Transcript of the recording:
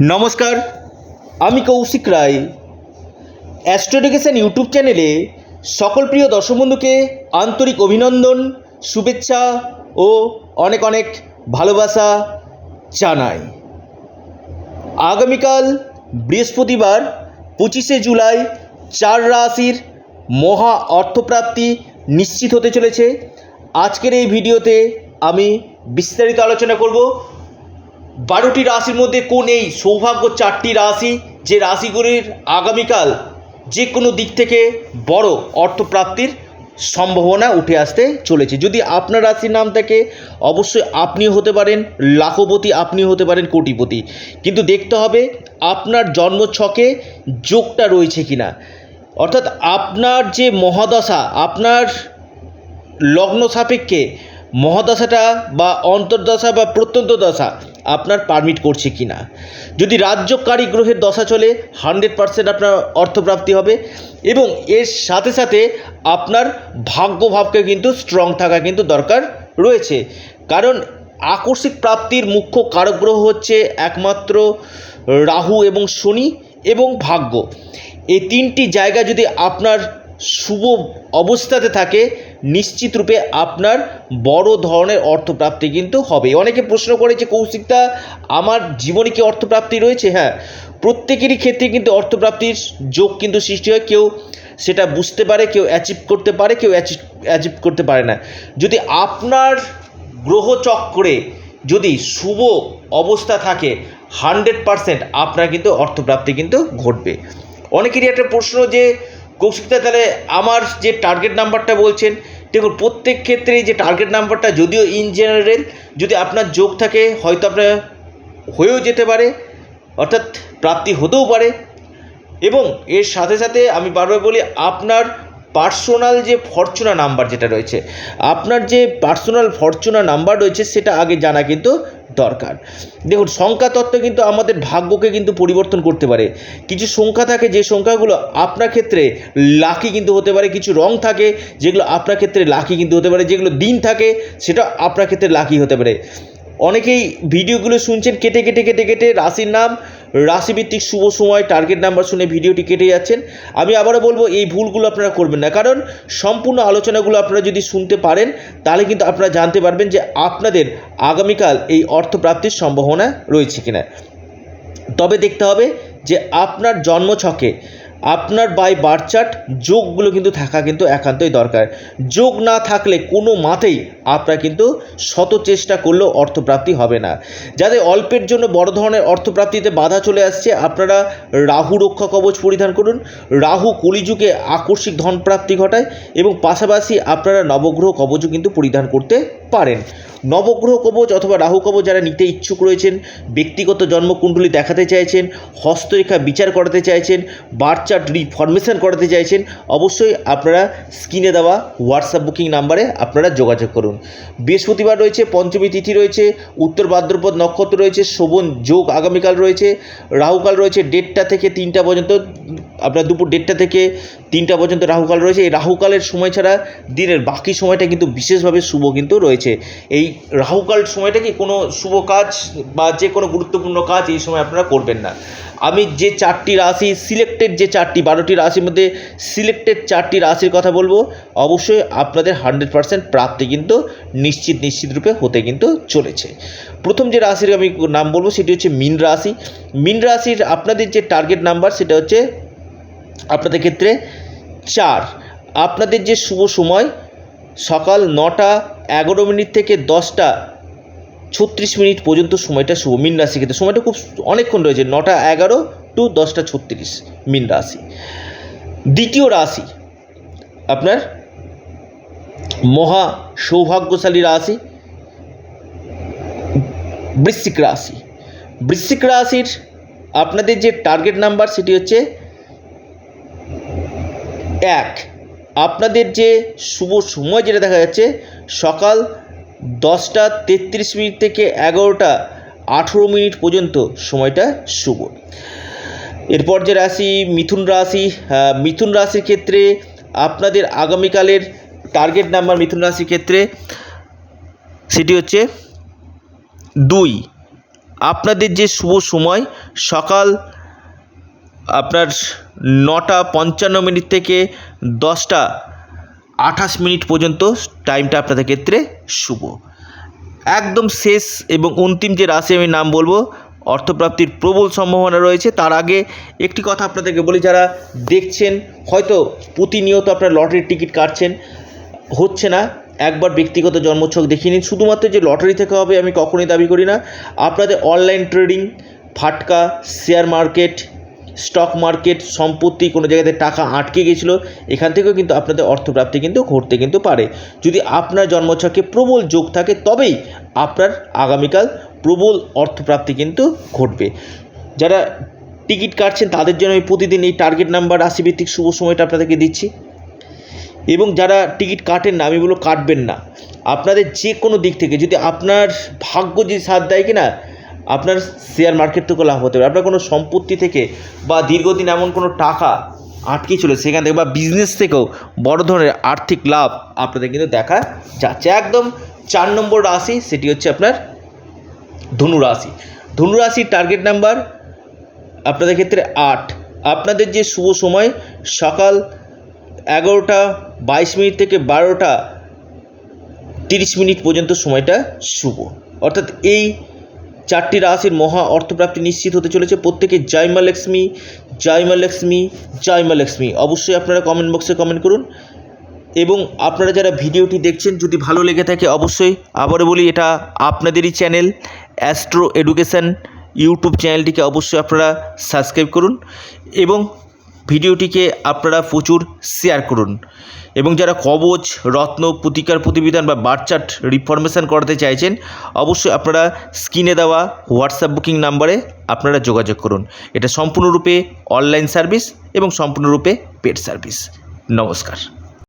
নমস্কার, আমি কৌশিক রায়। অ্যাস্ট্রোডিকেশন ইউটিউব চ্যানেলে সকল প্রিয় দর্শক বন্ধুকে আন্তরিক অভিনন্দন, শুভেচ্ছা ও অনেক অনেক ভালোবাসা জানাই। আগামীকাল বৃহস্পতিবার, পঁচিশে জুলাই, চার রাশির মহা অর্থপ্রাপ্তি নিশ্চিত হতে চলেছে। আজকের এই ভিডিওতে আমি বিস্তারিত আলোচনা করব। বারোটি রাশির মধ্যে কোন এই সৌভাগ্য চারটি রাশি যে রাশিগুলির আগামীকাল যে কোনো দিক থেকে বড় অর্থপ্রাপ্তির সম্ভাবনা উঠে আসতে চলেছে? যদি আপনার রাশির নাম থাকে, অবশ্যই আপনি হতে পারেন, লাখপতি আপনি হতে পারেন, কোটিপতি। কিন্তু দেখতে হবে আপনার জন্ম ছকে যোগটা রয়েছে কিনা। অর্থাৎ আপনার যে মহাদশা, আপনার লগ্ন সাপেক্ষে মহাদশাটা বা অন্তর্দশা বা প্রত্যন্ত দশা আপনার পারমিট করছে কি না যদি রাজ্যকারী গ্রহের দশা চলে হান্ড্রেড পারসেন্ট আপনার অর্থপ্রাপ্তি হবে এবং এর সাথে সাথে আপনার ভাগ্যভাবকে কিন্তু স্ট্রং থাকা কিন্তু দরকার রয়েছে। কারণ আকস্মিক প্রাপ্তির মুখ্য কারক গ্রহ হচ্ছে একমাত্র রাহু এবং শনি এবং ভাগ্য। এই তিনটি জায়গা যদি আপনার শুভ অবস্থাতে থাকে, নিশ্চিত রূপে আপনার বড় ধরনের অর্থপ্রাপ্তি কিন্তু হবে। অনেকে প্রশ্ন করে যে কৌশিকটা আমার জীবনে কি অর্থপ্রাপ্তি রয়েছে? হ্যাঁ প্রত্যেকেরই ক্ষেত্রে কিন্তু অর্থপ্রাপ্তির যোগ কিন্তু সৃষ্টি হয়। কেউ সেটা বুঝতে পারে, কেউ অ্যাচিভ করতে পারে, কেউ অ্যাচিভ অ্যাচিভ করতে পারে না। যদি আপনার গ্রহচক্রে যদি শুভ অবস্থা থাকে হান্ড্রেড পারসেন্ট আপনার কিন্তু অর্থপ্রাপ্তি কিন্তু ঘটবে। অনেকেরই একটা প্রশ্ন যে কৌশিকদা তাহলে আমার যে টার্গেট নাম্বারটা বলছেন, দেখুন, প্রত্যেক ক্ষেত্রেই যে টার্গেট নাম্বারটা যদিও ইন জেনারেল যদি আপনার যোগ থাকে, হয়তো আপনার হয়েও যেতে পারে, অর্থাৎ প্রাপ্তি হতেও পারে। এবং এর সাথে সাথে আমি বারবার বলি, আপনার পার্সোনাল যে ফরচুনা নাম্বার যেটা রয়েছে, আপনার যে পার্সোনাল ফরচুনা নাম্বার রয়েছে সেটা আগে জানা কিন্তু দরকার। দেখুন, সংখ্যা তত্ত্ব কিন্তু আমাদের ভাগ্যকে কিন্তু পরিবর্তন করতে পারে। কিছু সংখ্যা থাকে, যে সংখ্যাগুলো আপনার ক্ষেত্রে লাকি কিন্তু হতে পারে, কিছু রং থাকে, যেগুলো আপনার ক্ষেত্রে লাকি কিন্তু হতে পারে, যেগুলো দিন থাকে, সেটা আপনার ক্ষেত্রে লাকি হতে পারে। অনেকেই ভিডিওগুলো শুনছেন, কেটে কেটে কেটে কেটে রাশির নাম রাশিভিত্তিক শুভ সময় টার্গেট নাম্বার শুনে ভিডিওটি কেটে যাচ্ছেন। আমি আবারও বলব, এই ভুলগুলো আপনারা করবেন না। কারণ সম্পূর্ণ আলোচনাগুলো আপনারা যদি শুনতে পারেন, তাহলে কিন্তু আপনারা জানতে পারবেন যে আপনাদের আগামীকাল এই অর্থপ্রাপ্তির সম্ভাবনা রয়েছে কিনা। তবে দেখতে হবে যে আপনার জন্মছকে আপনার বাই বার্থ চার্ট যোগগুলো কিন্তু থাকা কিন্তু একান্তই দরকার। যোগ না থাকলে কোনো মাতেই আপনার কিন্তু শত চেষ্টা করলেও অর্থপ্রাপ্তি হবে না। যাদের অল্পের জন্য বড় ধরনের অর্থপ্রাপ্তিতে বাধা চলে আসছে, আপনারা রাহু রক্ষা কবচ পরিধান করুন। রাহু কলিযুগে আকস্মিক ধন প্রাপ্তি ঘটায় এবং পাশাপাশি আপনারা নবগ্রহ কবচও কিন্তু পরিধান করতে পারেন। নবগ্রহ কবচ অথবা রাহু কবচ যারা নিতে ইচ্ছুক রয়েছেন, ব্যক্তিগত জন্মকুণ্ডলী দেখাতে চাইছেন, হস্তরেখা বিচার করাতে চাইছেন বার্চার্ট রিফরমেশন করাতে চাইছেন, অবশ্যই আপনারা স্ক্রিনে দেওয়া হোয়াটসঅ্যাপ বুকিং নাম্বারে আপনারা যোগাযোগ করুন। বৃহস্পতিবার রয়েছে, পঞ্চমী তিথি রয়েছে, উত্তর ভাদ্রপদ নক্ষত্র রয়েছে, শোভন যোগ আগামীকাল রয়েছে, রাহুকাল রয়েছে দেড়টা থেকে তিনটা পর্যন্ত, আপনার দুপুর দেড়টা থেকে তিনটা পর্যন্ত রাহুকাল রয়েছে। এই রাহুকালের সময় ছাড়া দিনের বাকি সময়টা কিন্তু বিশেষভাবে শুভ কিন্তু রয়েছে। এই রাহুকাল সময়টা কি কোনো শুভ কাজ বা যে কোনো গুরুত্বপূর্ণ কাজ এই সময় আপনারা করবেন না। আমি যে চারটি রাশি সিলেক্টেড যে চারটি, বারোটি রাশির মধ্যে সিলেক্টেড চারটি রাশির কথা বলব, অবশ্যই আপনাদের হান্ড্রেড পারসেন্ট প্রাপ্তি কিন্তু নিশ্চিত নিশ্চিত রূপে হতে কিন্তু চলেছে। প্রথম যে রাশির আমি নাম বলব, সেটি হচ্ছে মিন রাশি। মিন রাশির আপনাদের যে টার্গেট নাম্বার সেটা হচ্ছে আপনাদের ক্ষেত্রে চার। আপনাদের যে শুভ সময়, সকাল নটা এগারো মিনিট থেকে দশটা ছত্রিশ মিনিট পর্যন্ত সময়টা শুভ মিন রাশি ক্ষেত্রে। সময়টা খুব অনেকক্ষণ রয়েছে, নটা এগারো টু দশটা ছত্রিশ মিন রাশি। দ্বিতীয় রাশি, আপনার মহা সৌভাগ্যশালী রাশি, বৃশ্চিক রাশি। বৃশ্চিক রাশির আপনাদের যে টার্গেট নাম্বার সেটি হচ্ছে এক, আপনাদের যে শুভ সময় যেটা দেখা যাচ্ছে, সকাল দশটা তেত্রিশ মিনিট থেকে এগারোটা আঠেরো মিনিট পর্যন্ত সময়টা শুভ। এরপর যে রাশি, মিথুন রাশি মিথুন রাশির ক্ষেত্রে আপনাদের আগামীকালের টার্গেট নাম্বার মিথুন রাশির ক্ষেত্রে সেটি হচ্ছে দুই, আপনাদের যে শুভ সময়, সকাল আপনার নটা পঞ্চান্ন মিনিট থেকে দশটা আঠাশ মিনিট পর্যন্ত টাইমটা আপনাদের ক্ষেত্রে শুভ। একদম শেষ এবং অন্তিম যে রাশি আমি নাম বলব, অর্থপ্রাপ্তির প্রবল সম্ভাবনা রয়েছে। তার আগে একটি কথা আপনাদেরকে বলি, যারা দেখছেন, হয়তো প্রতিনিয়ত আপনারা লটারির টিকিট কাটছেন, হচ্ছে না, একবার ব্যক্তিগত জন্মছক দেখিয়ে নিন। শুধুমাত্র যে লটারি থেকে হবে আমি কখনোই দাবি করি না। আপনাদের অনলাইন ট্রেডিং ফাটকা শেয়ার মার্কেট স্টক মার্কেট সম্পত্তি কোনো জায়গাতে টাকা আটকে গেছিল, এখান থেকেও কিন্তু আপনাদের অর্থপ্রাপ্তি কিন্তু ঘটতে কিন্তু পারে। যদি আপনার জন্মছকে প্রবল যোগ থাকে, তবেই আপনার আগামীকাল প্রবল অর্থপ্রাপ্তি কিন্তু ঘটবে। যারা টিকিট কাটছেন, তাদের জন্য আমি প্রতিদিন এই টার্গেট নাম্বার রাশিভিত্তিক শুভ সময়টা আপনাদেরকে দিচ্ছি। এবং যারা টিকিট কাটেন না, আমি বলব কাটবেন না। আপনাদের যে কোনো দিক থেকে, যদি আপনার ভাগ্য যদি সাথ দেয় কি না আপনার শেয়ার মার্কেট থেকেও লাভ হতে পারে। আপনার কোনো সম্পত্তি থেকে বা দীর্ঘদিন এমন কোনো টাকা আটকে ছিল সেখান থেকে বা বিজনেস থেকেও বড় ধরনের আর্থিক লাভ আপনাদের কিন্তু দেখা যাচ্ছে। একদম চার নম্বর রাশি সেটি হচ্ছে আপনার ধনু রাশি। ধনু রাশির টার্গেট নাম্বার আপনাদের ক্ষেত্রে আট। আপনাদের যে শুভ সময় সকাল এগারোটা বাইশ মিনিট থেকে বারোটা তিরিশ মিনিট পর্যন্ত সময়টা শুভ। অর্থাৎ এই চারটি রাশির মহা অর্থপ্রাপ্তি নিশ্চিত হতে চলেছে। প্রত্যেকে জয়মা লক্ষ্মী জয়মা লক্ষ্মী জয়মা লক্ষ্মী। অবশ্যই আপনারা কমেন্ট বক্সে কমেন্ট করুন। এবং আপনারা যারা ভিডিওটি দেখছেন, যদি ভালো লেগে থাকে অবশ্যই আবারও বলি, এটা আপনাদেরই চ্যানেল অ্যাস্ট্রো এডুকেশান ইউটিউব চ্যানেলটিকে অবশ্যই আপনারা সাবস্ক্রাইব করুন। এবং ভিডিওটিকে আপনারা প্রচুর শেয়ার করুন। এবং যারা কবচ, রত্ন, প্রতিকার প্রতিবিধান বা বার্চার্ট রিফরমেশান করাতে চাইছেন, অবশ্যই আপনারা স্ক্রিনে দেওয়া হোয়াটসঅ্যাপ বুকিং নাম্বারে আপনারা যোগাযোগ করুন। এটা সম্পূর্ণরূপে অনলাইন সার্ভিস এবং সম্পূর্ণরূপে পেড সার্ভিস নমস্কার।